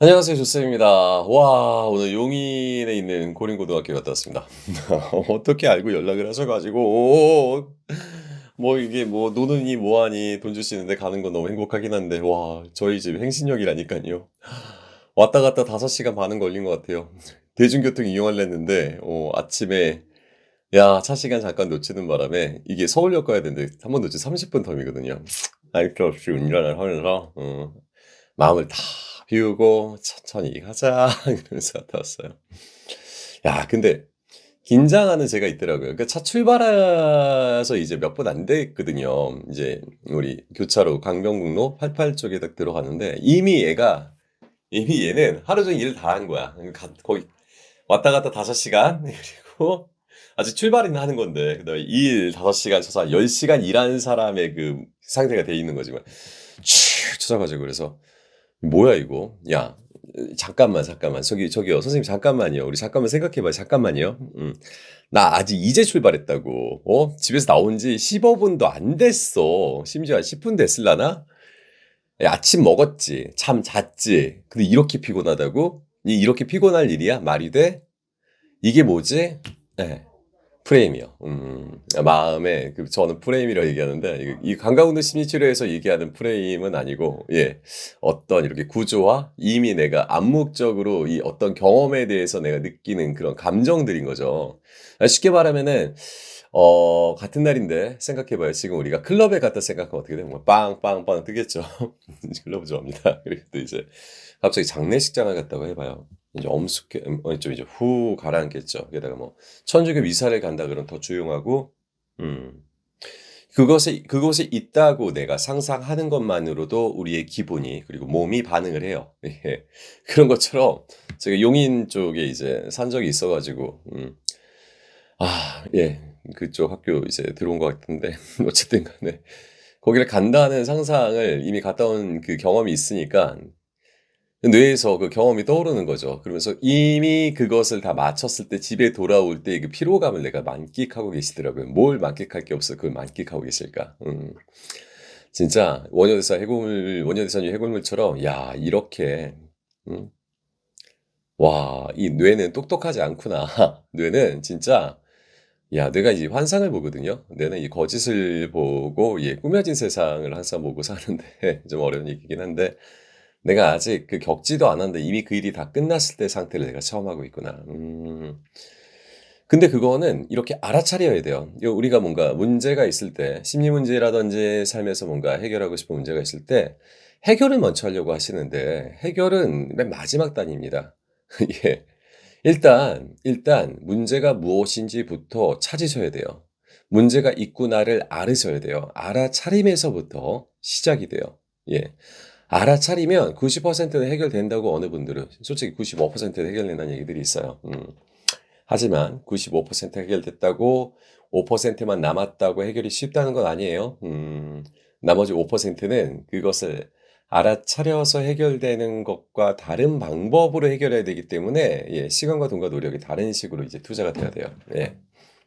안녕하세요. 조쌤입니다. 와, 오늘 용인에 있는 고린고등학교 갔다 왔습니다. 어떻게 알고 연락을 하셔가지고, 뭐 이게 뭐 노느니 뭐하니 돈 주시는데 가는 건 너무 행복하긴 한데, 와, 저희 집 행신역이라니까요. 왔다 갔다 5시간 반은 걸린 것 같아요. 대중교통 이용하려 했는데, 어, 아침에, 야, 차 시간 잠깐 놓치는 바람에, 이게 서울역 가야 되는데, 한 번 놓치 30분 텀이거든요. 알게 없이 운전을 하면서, 어, 마음을 다 비우고 천천히 가자 이러면서 갔다 왔어요. 야, 근데 긴장하는 제가 있더라고요. 그러니까 차 출발해서 이제 몇분안 됐거든요. 이제 우리 교차로 강변북로 88 쪽에 딱 들어가는데 이미 얘가 이미 얘는 하루 종일 일 다 한 거야. 가- 거기 왔다 갔다 5시간 그리고 아직 출발은 하는 건데 그다음에 일 5시간 쳐서 한 10시간 일하는 사람의 그 상태가 돼 있는 거지. 쭉 찾아가지고 그래서 뭐야 이거? 야 잠깐만 잠깐만. 저기 저기요. 선생님 잠깐만요. 우리 잠깐만 생각해봐 잠깐만요. 음. 나 아직 이제 출발했다고. 어? 집에서 나온 지 15분도 안 됐어. 심지어 한 10분 됐을라나? 야, 아침 먹었지. 잠 잤지. 근데 이렇게 피곤하다고? 이 이렇게 피곤할 일이야? 말이 돼? 이게 뭐지? 네. 프레임이요. 음, 마음에 그 저는 프레임이라고 얘기하는데 이, 이 감각운동 심리치료에서 얘기하는 프레임은 아니고 예 어떤 이렇게 구조와 이미 내가 암묵적으로 이 어떤 경험에 대해서 내가 느끼는 그런 감정들인 거죠. 아, 쉽게 말하면은 어 같은 날인데 생각해봐요. 지금 우리가 클럽에 갔다 생각하면 어떻게 되는 거야? 빵빵빵 뜨겠죠. 클럽 좋아합니다. 그리고 또 이제 갑자기 장례식장을 갔다고 해봐요. 이제 엄숙해, 음, 어, 좀 이제 후 가라앉겠죠. 게다가 뭐 천주교 미사를 간다 그러면 더 조용하고, 음. 그것에, 그곳에 있다고 내가 상상하는 것만으로도 우리의 기분이, 그리고 몸이 반응을 해요. 예. 그런 것처럼 제가 용인 쪽에 이제 산 적이 있어가지고, 음. 아, 예. 그쪽 학교 이제 들어온 것 같은데, 어쨌든 간에. 거기를 간다는 상상을 이미 갔다 온 그 경험이 있으니까, 뇌에서 그 경험이 떠오르는 거죠. 그러면서 이미 그것을 다 마쳤을 때 집에 돌아올 때 그 피로감을 내가 만끽하고 계시더라고요. 뭘 만끽할 게 없어 그걸 만끽하고 계실까? 음. 진짜 원효대사 해골물 원효대사님 해골물처럼 야 이렇게 음? 와, 이 뇌는 똑똑하지 않구나. 뇌는 진짜 야, 내가 이 환상을 보거든요. 뇌는 이 거짓을 보고 예, 꾸며진 세상을 항상 보고 사는데 좀 어려운 얘기긴 한데 내가 아직 그 겪지도 않았는데 이미 그 일이 다 끝났을 때 상태를 내가 체험하고 있구나. 음. 근데 그거는 이렇게 알아차려야 돼요. 요 우리가 뭔가 문제가 있을 때, 심리 문제라든지 삶에서 뭔가 해결하고 싶은 문제가 있을 때, 해결을 먼저 하려고 하시는데, 해결은 맨 마지막 단입니다. 예. 일단, 일단, 문제가 무엇인지부터 찾으셔야 돼요. 문제가 있구나를 알으셔야 돼요. 알아차림에서부터 시작이 돼요. 예. 알아차리면 90%는 해결된다고 어느 분들은 솔직히 95%는 해결된다는 얘기들이 있어요. 음. 하지만 95% 해결됐다고 5%만 남았다고 해결이 쉽다는 건 아니에요. 음. 나머지 5%는 그것을 알아차려서 해결되는 것과 다른 방법으로 해결해야 되기 때문에 예, 시간과 돈과 노력이 다른 식으로 이제 투자가 돼야 돼요. 예.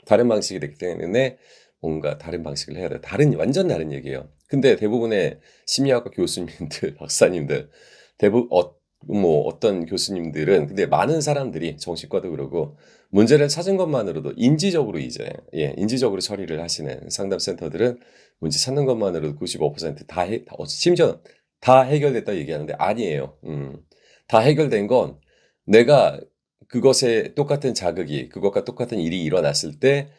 다른 방식이 되기 때문에 뭔가 다른 방식을 해야 돼요. 다른 완전 다른 얘기예요. 근데 대부분의 심리학과 교수님들, 박사님들, 대부분 어, 뭐 어떤 교수님들은 근데 많은 사람들이 정신과도 그러고 문제를 찾은 것만으로도 인지적으로 이제 예, 인지적으로 처리를 하시는 상담 센터들은 문제 찾는 것만으로도 95%다 해, 다- 어, 심지어 다 해결됐다 얘기하는데 아니에요. 음. 다 해결된 건 내가 그것에 똑같은 자극이 그것과 똑같은 일이 일어났을 때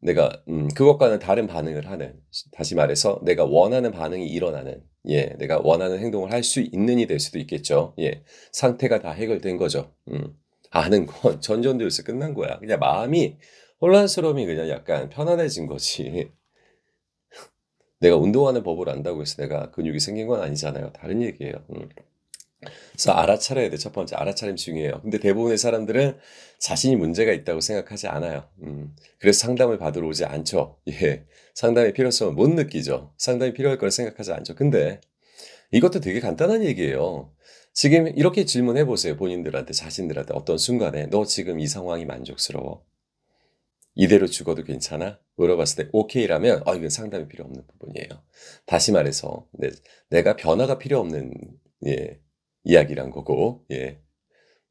내가 음, 그것과는 다른 반응을 하는 다시 말해서 내가 원하는 반응이 일어나는 예 내가 원하는 행동을 할 수 있는 이 될 수도 있겠죠. 예 상태가 다 해결된 거죠. 음. 아는 건 전전되어서 끝난 거야. 그냥 마음이 혼란스러움이 그냥 약간 편안해진 거지. 내가 운동하는 법을 안다고 해서 내가 근육이 생긴 건 아니잖아요. 다른 얘기예요. 음. 그래서 알아차려야 돼. 첫 번째, 알아차림 중요해요. 근데 대부분의 사람들은 자신이 문제가 있다고 생각하지 않아요. 음, 그래서 상담을 받으러 오지 않죠. 예. 상담의 필요성을 못 느끼죠. 상담이 필요할 걸 생각하지 않죠. 근데 이것도 되게 간단한 얘기예요. 지금 이렇게 질문해 보세요. 본인들한테, 자신들한테 어떤 순간에 너 지금 이 상황이 만족스러워? 이대로 죽어도 괜찮아? 물어봤을 때 오케이라면 아 이건 상담이 필요 없는 부분이에요. 다시 말해서 내, 내가 변화가 필요 없는 예, 이야기란 거고 예.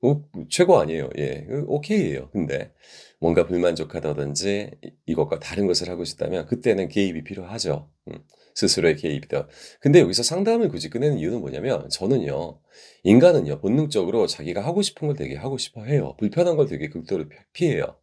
뭐 최고 아니에요. 예. 그 오케이예요. 근데 뭔가 불만족하다든지 이 이것과 다른 것을 하고 싶다면 그때는 개입이 필요하죠. 음. 스스로의 개입이다. 근데 여기서 상담을 굳이 꺼내는 이유는 뭐냐면 저는요. 인간은요. 본능적으로 자기가 하고 싶은 걸 되게 하고 싶어 해요. 불편한 걸 되게 극도로 피 피해요.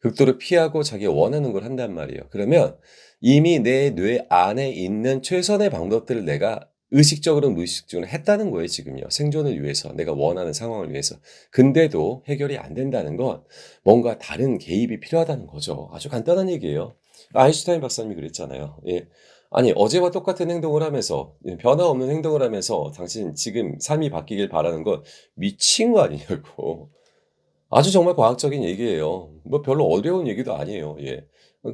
극도로 피하고 자기가 원하는 걸 한단 말이에요. 그러면 이미 내 뇌 안에 있는 최선의 방법들을 내가 의식적으로 무의식적으로 했다는 거예요 지금요. 생존을 위해서 내가 원하는 상황을 위해서. 근데도 해결이 안 된다는 건 뭔가 다른 개입이 필요하다는 거죠. 아주 간단한 얘기예요. 아인슈타인 박사님이 그랬잖아요. 예. 아니 어제와 똑같은 행동을 하면서 예 변화 없는 행동을 하면서 당신 지금 삶이 바뀌길 바라는 건 미친 거 아니냐고. 아주 정말 과학적인 얘기예요. 뭐 별로 어려운 얘기도 아니에요. 예. 어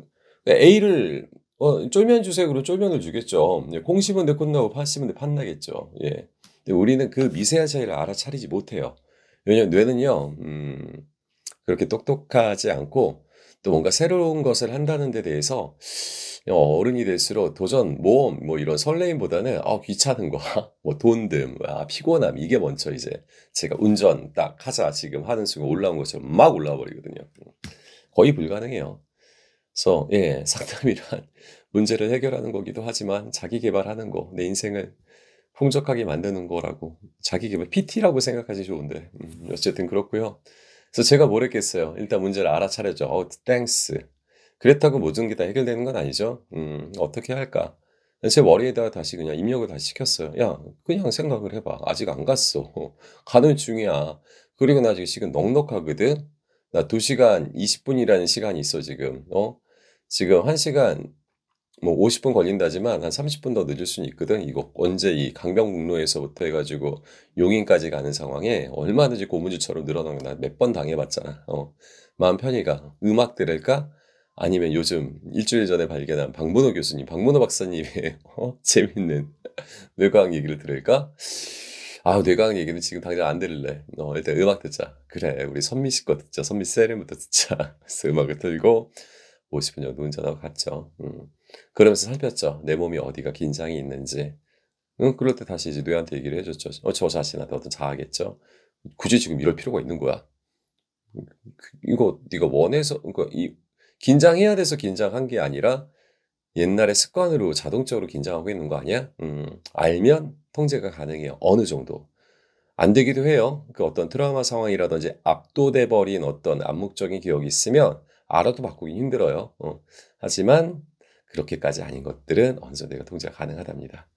A를 어 "쫄면 주세요." 그러면 쫄면을 주겠죠. 예 "콩 심은 데콩 나고 팥 심은 데팥 나겠죠." 예. 근데 우리는 그 미세한 차이를 알아차리지 못해요. 왜냐하면 뇌는요. 음 그렇게 똑똑하지 않고 또 뭔가 새로운 것을 한다는 데 대해서 어 어른이 될수록 도전, 모험 뭐 이런 설레임보다는 아 귀찮은 거 뭐 돈듦 아 피곤함 이게 먼저 이제 제가 운전 딱 하자 지금 하는 순간 올라온 것처럼 막 올라와 버리거든요. 음. 거의 불가능해요. 그래서 예 상담이란 문제를 해결하는 거기도 하지만 자기 계발하는 거 내 인생을 풍족하게 만드는 거라고 자기 계발 PT라고 생각하지 좋은데 음 어쨌든 그렇고요. 그래서 제가 뭘 했겠어요. 일단 문제를 알아차렸죠. 어 땡스. 그랬다고 모든 게 다 해결되는 건 아니죠. 음 어떻게 할까? 제 머리에다가 다시 그냥 입력을 다시 시켰어요. "야 그냥 생각을 해 봐. 아직 안 갔어. 가는 중이야. 그리고 나 지금 시간 넉넉하거든. 나 2 시간 20 분이라는 시간이 있어 지금. 어 지금 1 시간 뭐 50분 걸린다지만 한 30분 더 늦을 수는 있거든. 이거 언제 이 강변북로에서부터 해 가지고 용인까지 가는 상황에 얼마든지 고무줄처럼 늘어나는 거 나 몇 번 당해 봤잖아. 어. 마음 편히 가. 음악 들을까? 아니면 요즘 일주일 전에 발견한 박문호 교수님, 박문호 박사님의 어 재밌는 뇌과학 얘기를 들을까? 아 뇌과학 얘기는 지금 당장 안 들을래. 어 일단 음악 듣자. 그래 우리 선미 씨 거 듣자. 선미 세렌부터 듣자. 그래서 음악을 틀고 50분 정도 운전하고 갔죠. 음. 그러면서 살폈죠. 내 몸이 어디가 긴장이 있는지. 응 그럴 때 다시 이제 뇌한테 얘기를 해 줬죠. 어 저 자신한테 어떤 자아겠죠. "굳이 지금 이럴 필요가 있는 거야. 음그 이거 네가 원해서 그러니까 이 긴장해야 돼서 긴장한 게 아니라 옛날의 습관으로 자동적으로 긴장하고 있는 거 아니야? 음 알면 통제가 가능해요. 어느 정도. 안 되기도 해요. 그 어떤 트라우마 상황이라든지 압도돼 버린 어떤 암묵적인 기억이 있으면 알아도 바꾸긴 힘들어요. 어. 하지만 그렇게까지 아닌 것들은 정도 내가 통제가 가능하답니다.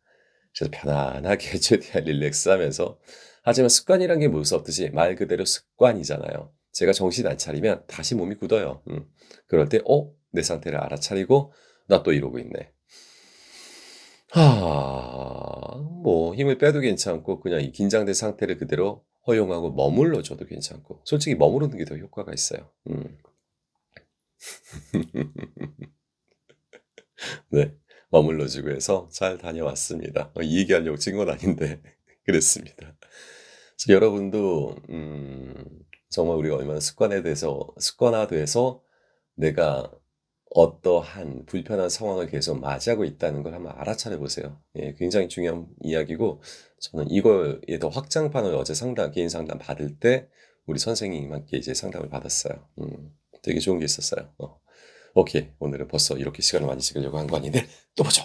그래서 편안하게 최대한 릴렉스하면서 하지만 습관이란 게 무섭듯이 말 그대로 습관이잖아요. 제가 정신 안 차리면 다시 몸이 굳어요. 음. 그럴 때 어? 내 상태를 알아차리고 '나 또 이러고 있네.' 하. 뭐 힘을 빼도 괜찮고 그냥 이 긴장된 상태를 그대로 허용하고 머물러 줘도 괜찮고 솔직히 머무르는 게 더 효과가 있어요. 음. 네. 머물러 주고 해서 잘 다녀왔습니다. 어이 얘기하려고 찍은 건 아닌데 그랬습니다. 여러분도 음 정말 우리가 얼마나 습관에 대해서 습관화돼서 내가 어떠한 불편한 상황을 계속 맞이하고 있다는 걸 한번 알아차려 보세요. 예 굉장히 중요한 이야기고 저는 이거에 더 확장판을 어제 상담 개인 상담 받을 때 우리 선생님한테 이제 상담을 받았어요. 음 되게 좋은 게 있었어요. 어. 오케이. 오늘은 벌써 이렇게 시간을 많이 찍으려고 한 거 아닌데 또 보죠.